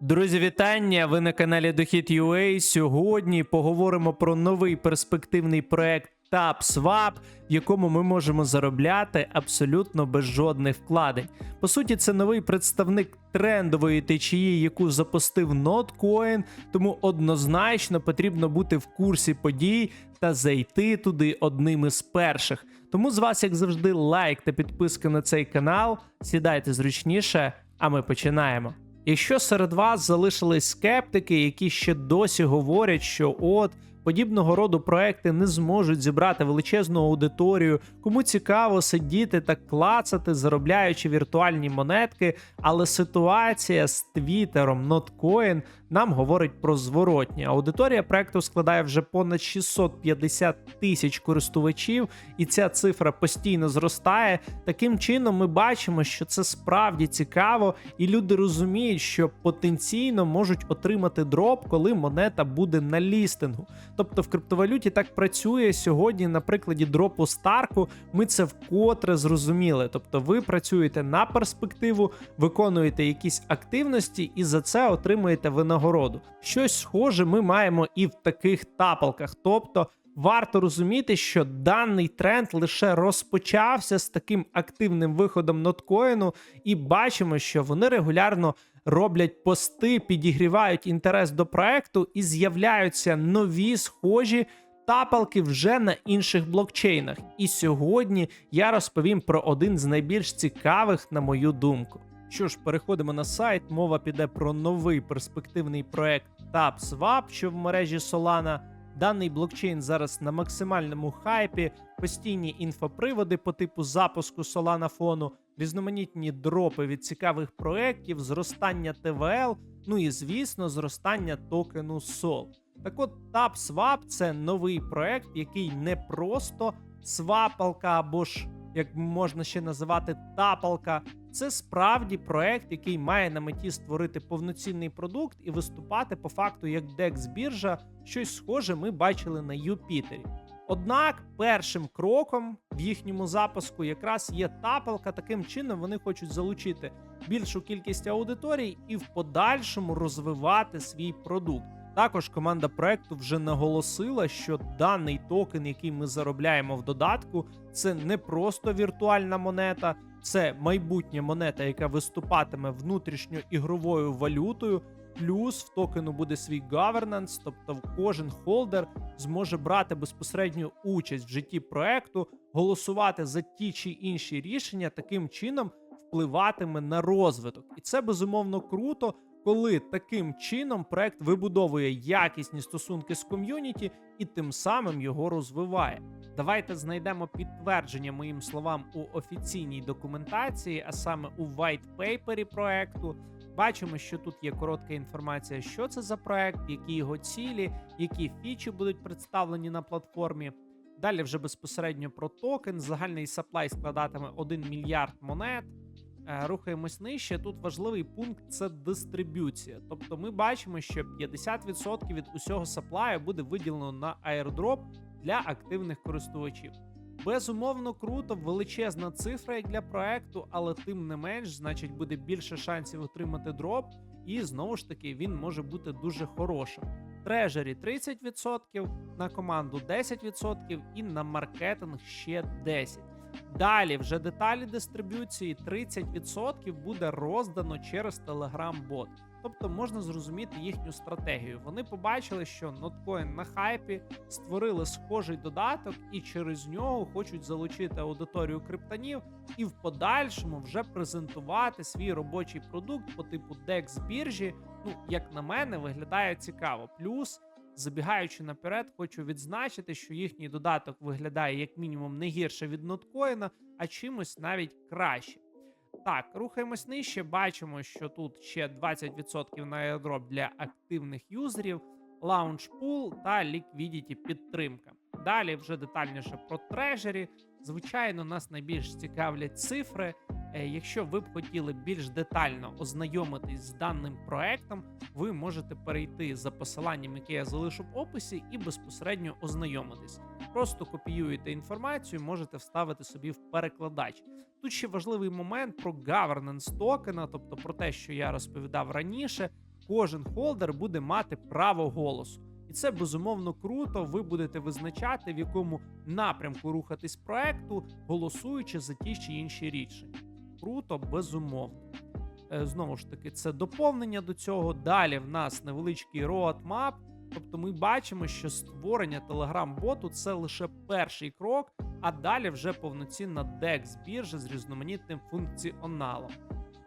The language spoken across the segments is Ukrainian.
Друзі, вітання! Ви на каналі Дохід UA. Сьогодні поговоримо про новий перспективний проект TapSwap, в якому ми можемо заробляти абсолютно без жодних вкладень. По суті, це новий представник трендової течії, яку запустив Notcoin, тому однозначно потрібно бути в курсі подій та зайти туди одним із перших. Тому з вас, як завжди, лайк та підписка на цей канал. Сідайте зручніше, а ми починаємо. Якщо серед вас залишились скептики, які ще досі говорять, що от подібного роду проекти не зможуть зібрати величезну аудиторію, кому цікаво сидіти та клацати, заробляючи віртуальні монетки, але ситуація з твіттером Notcoin нам говорить про зворотні. Аудиторія проекту складає вже понад 650 тисяч користувачів, і ця цифра постійно зростає. Таким чином, ми бачимо, що це справді цікаво, і люди розуміють, що потенційно можуть отримати дроп, коли монета буде на лістингу. Тобто в криптовалюті так працює сьогодні. На прикладі дропу Старку ми це вкотре зрозуміли. Тобто, ви працюєте на перспективу, виконуєте якісь активності і за це отримуєте винагороду. Щось схоже ми маємо і в таких тапалках. Тобто. Варто розуміти, що даний тренд лише розпочався з таким активним виходом ноткоїну, і бачимо, що вони регулярно роблять пости, підігрівають інтерес до проекту і з'являються нові схожі тапалки вже на інших блокчейнах. І сьогодні я розповім про один з найбільш цікавих, на мою думку. Що ж, переходимо на сайт. Мова піде про новий перспективний проект TapSwap, що в мережі Solana. Даний блокчейн зараз на максимальному хайпі, постійні інфоприводи по типу запуску Solana фону, різноманітні дропи від цікавих проєктів, зростання ТВЛ, ну і звісно, зростання токену SOL. Так от TapSwap – це новий проект, який не просто свапалка або ж як можна ще називати тапалка. Це справді проект, який має на меті створити повноцінний продукт і виступати по факту як DEX біржа. Щось схоже ми бачили на Юпітері. Однак першим кроком в їхньому запуску якраз є тапалка. Таким чином вони хочуть залучити більшу кількість аудиторій і в подальшому розвивати свій продукт. Також команда проекту вже наголосила, що даний токен, який ми заробляємо в додатку, це не просто віртуальна монета, це майбутня монета, яка виступатиме внутрішньоігровою валютою. Плюс в токену буде свій governance, тобто кожен холдер зможе брати безпосередню участь в житті проекту, голосувати за ті чи інші рішення, таким чином впливатиме на розвиток. І це безумовно круто, коли таким чином проект вибудовує якісні стосунки з ком'юніті і тим самим його розвиває. Давайте знайдемо підтвердження моїм словам у офіційній документації, а саме у paper проекту. Бачимо, що тут є коротка інформація, що це за проект, які його цілі, які фічі будуть представлені на платформі. Далі вже безпосередньо про токен. Загальний саплай складатиме 1 мільярд монет. Е, Рухаємось нижче. Тут важливий пункт це дистриб'юція. Тобто ми бачимо, що 50% від усього саплаю буде виділено на аірдроп для активних користувачів. Безумовно, круто, величезна цифра як для проекту, але тим не менш, значить, буде більше шансів отримати дроп, і знову ж таки він може бути дуже хорошим. Трежері 30%, на команду 10% і на маркетинг ще 10%. Далі вже деталі дистриб'юції 30% буде роздано через Telegram-бот. Тобто можна зрозуміти їхню стратегію. Вони побачили, що Notcoin на хайпі створили схожий додаток, і через нього хочуть залучити аудиторію криптонів і в подальшому вже презентувати свій робочий продукт по типу DEX біржі. Ну, як на мене, виглядає цікаво. Плюс Забігаючи наперед, хочу відзначити, що їхній додаток виглядає як мінімум не гірше від ноткоїна, а чимось навіть краще. Так, рухаємось нижче. Бачимо, що тут ще 20% на airdrop для активних юзерів, лаунч пул та liquidity підтримка. Далі вже детальніше про трежері. Звичайно, нас найбільш цікавлять цифри. Е, Якщо ви б хотіли більш детально ознайомитись з даним проектом, ви можете перейти за посиланням, яке я залишу в описі, і безпосередньо ознайомитись. Просто копіюєте інформацію, можете вставити собі в перекладач. Тут ще важливий момент про governance токена, тобто про те, що я розповідав раніше. кожен холдер буде мати право голосу. І це безумовно круто. Ви будете визначати, в якому напрямку рухатись проекту, голосуючи за ті чи інші рішення. Круто, безумовно. Е, Знову ж таки, це доповнення до цього. Далі в нас невеличкий roadmap. Тобто ми бачимо, що створення Telegram-боту це лише перший крок, а далі вже повноцінна DEX біржа з різноманітним функціоналом.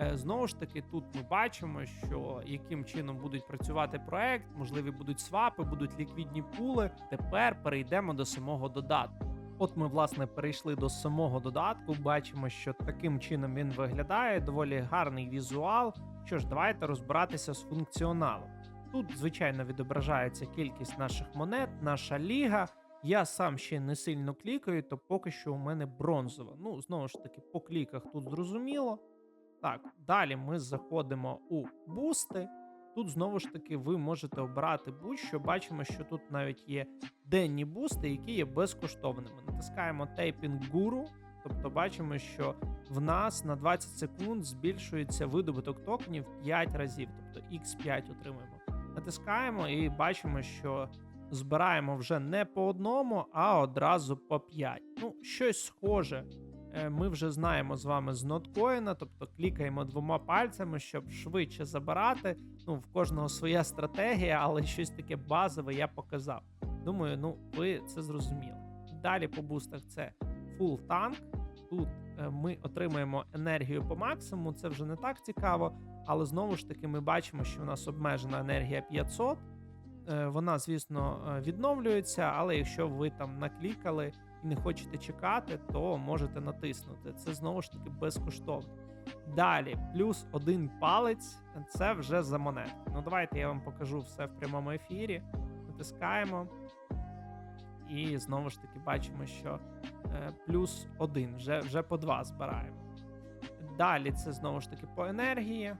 Е, Знову ж таки, тут ми бачимо, що яким чином будуть працювати проект, можливі будуть свапи, будуть ліквідні пули. Тепер перейдемо до самого додатку. От ми власне перейшли до самого додатку. Бачимо, що таким чином він виглядає. Доволі гарний візуал. Що ж, давайте розбиратися з функціоналом. Тут, звичайно, відображається кількість наших монет, наша ліга. Я сам ще не сильно клікаю, то поки що у мене бронзова. Ну, знову ж таки, по кліках тут зрозуміло. Так, далі ми заходимо у бусти. Тут знову ж таки ви можете обирати будь-що. Бачимо, що тут навіть є денні бусти, які є безкоштовними. Натискаємо Taping Guru, тобто бачимо, що в нас на 20 секунд збільшується видобуток токенів 5 разів, тобто X5 отримуємо. Натискаємо і бачимо, що збираємо вже не по одному, а одразу по 5. Ну, щось схоже. е, Ми вже знаємо з вами з ноткоїна, тобто клікаємо двома пальцями, щоб швидше забирати. Ну, в кожного своя стратегія, але щось таке базове я показав. Думаю, ну ви це зрозуміли. Далі по бустах це full танк. Тут ми отримуємо енергію по максимуму. Це вже не так цікаво, але знову ж таки ми бачимо, що у нас обмежена енергія 500. Е, Вона, звісно, е, відновлюється, але якщо ви там наклікали і не хочете чекати, то можете натиснути. Це знову ж таки безкоштовно. Далі, плюс один палець це вже за монет. Ну, давайте я вам покажу все в прямому ефірі. Натискаємо. І знову ж таки бачимо, що е, плюс один, вже, вже по два збираємо. Далі це знову ж таки по енергії. Е,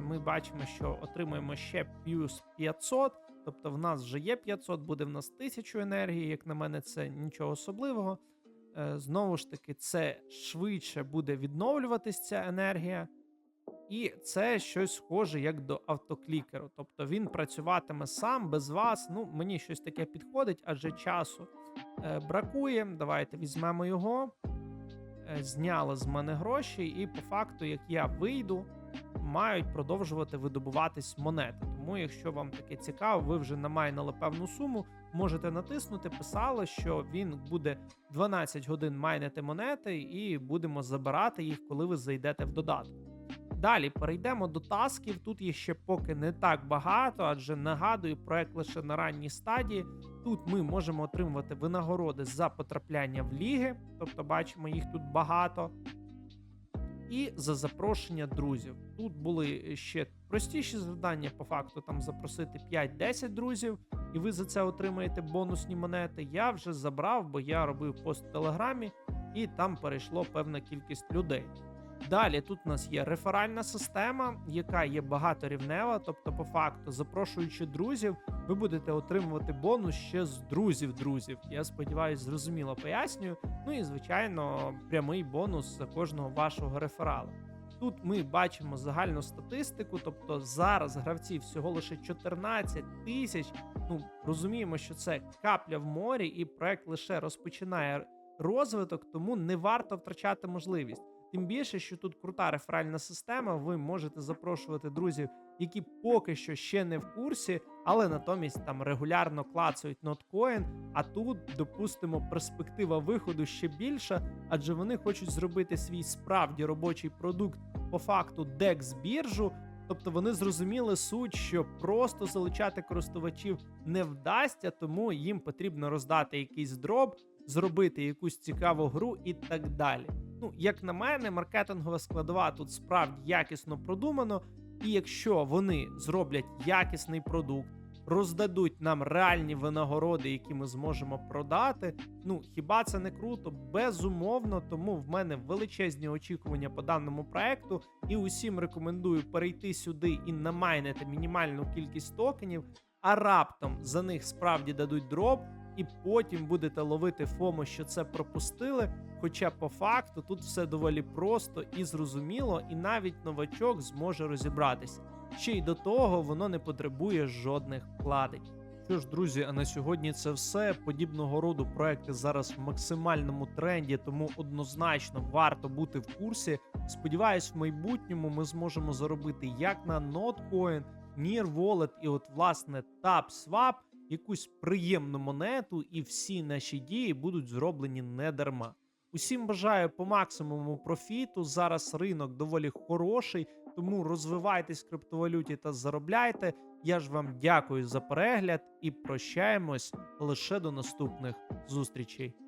Ми бачимо, що отримуємо ще плюс 500. Тобто в нас вже є 500, буде в нас 1000 енергії. Як на мене, це нічого особливого. Е, Знову ж таки, це швидше буде відновлюватись ця енергія. І це щось схоже як до автоклікеру. Тобто він працюватиме сам без вас. Ну, мені щось таке підходить, адже часу е, бракує. Давайте візьмемо його. Е, зняли з мене гроші, і по факту, як я вийду, мають продовжувати видобуватись монети. Тому, якщо вам таке цікаво, ви вже намайнили певну суму, можете натиснути. Писало, що він буде 12 годин майнити монети, і будемо забирати їх, коли ви зайдете в додаток. Далі перейдемо до тасків. Тут є ще поки не так багато, адже нагадую, проект лише на ранній стадії. Тут ми можемо отримувати винагороди за потрапляння в ліги, тобто бачимо, їх тут багато. І за запрошення друзів. Тут були ще простіші завдання, по факту там запросити 5-10 друзів, і ви за це отримаєте бонусні монети. Я вже забрав, бо я робив пост в Телеграмі, і там перейшло певна кількість людей. Далі тут у нас є реферальна система, яка є багаторівнева. Тобто, по факту, запрошуючи друзів, ви будете отримувати бонус ще з друзів друзів. Я сподіваюся, зрозуміло пояснюю. Ну і звичайно, прямий бонус за кожного вашого реферала. Тут ми бачимо загальну статистику, тобто зараз гравців всього лише 14 тисяч. Ну розуміємо, що це капля в морі, і проект лише розпочинає розвиток, тому не варто втрачати можливість. Тим більше, що тут крута реферальна система, ви можете запрошувати друзів, які поки що ще не в курсі, але натомість там регулярно клацають ноткоін. А тут, допустимо, перспектива виходу ще більша, адже вони хочуть зробити свій справді робочий продукт по факту DEX біржу. Тобто вони зрозуміли суть, що просто залучати користувачів не вдасться, тому їм потрібно роздати якийсь дроб, зробити якусь цікаву гру і так далі. Ну, як на мене, маркетингова складова тут справді якісно продумано, і якщо вони зроблять якісний продукт, роздадуть нам реальні винагороди, які ми зможемо продати. Ну хіба це не круто? Безумовно, тому в мене величезні очікування по даному проекту, і усім рекомендую перейти сюди і намайнити мінімальну кількість токенів, а раптом за них справді дадуть дроп. І потім будете ловити ФОМО, що це пропустили. Хоча по факту тут все доволі просто і зрозуміло, і навіть новачок зможе розібратися. Ще й до того воно не потребує жодних вкладень. Що ж, друзі, а на сьогодні це все. Подібного роду проекти зараз в максимальному тренді, тому однозначно варто бути в курсі. Сподіваюсь, в майбутньому ми зможемо заробити як на Notcoin, Near Wallet і от власне TapSwap якусь приємну монету, і всі наші дії будуть зроблені не дарма. Усім бажаю по максимуму профіту. Зараз ринок доволі хороший, тому розвивайтесь в криптовалюті та заробляйте. Я ж вам дякую за перегляд і прощаємось лише до наступних зустрічей.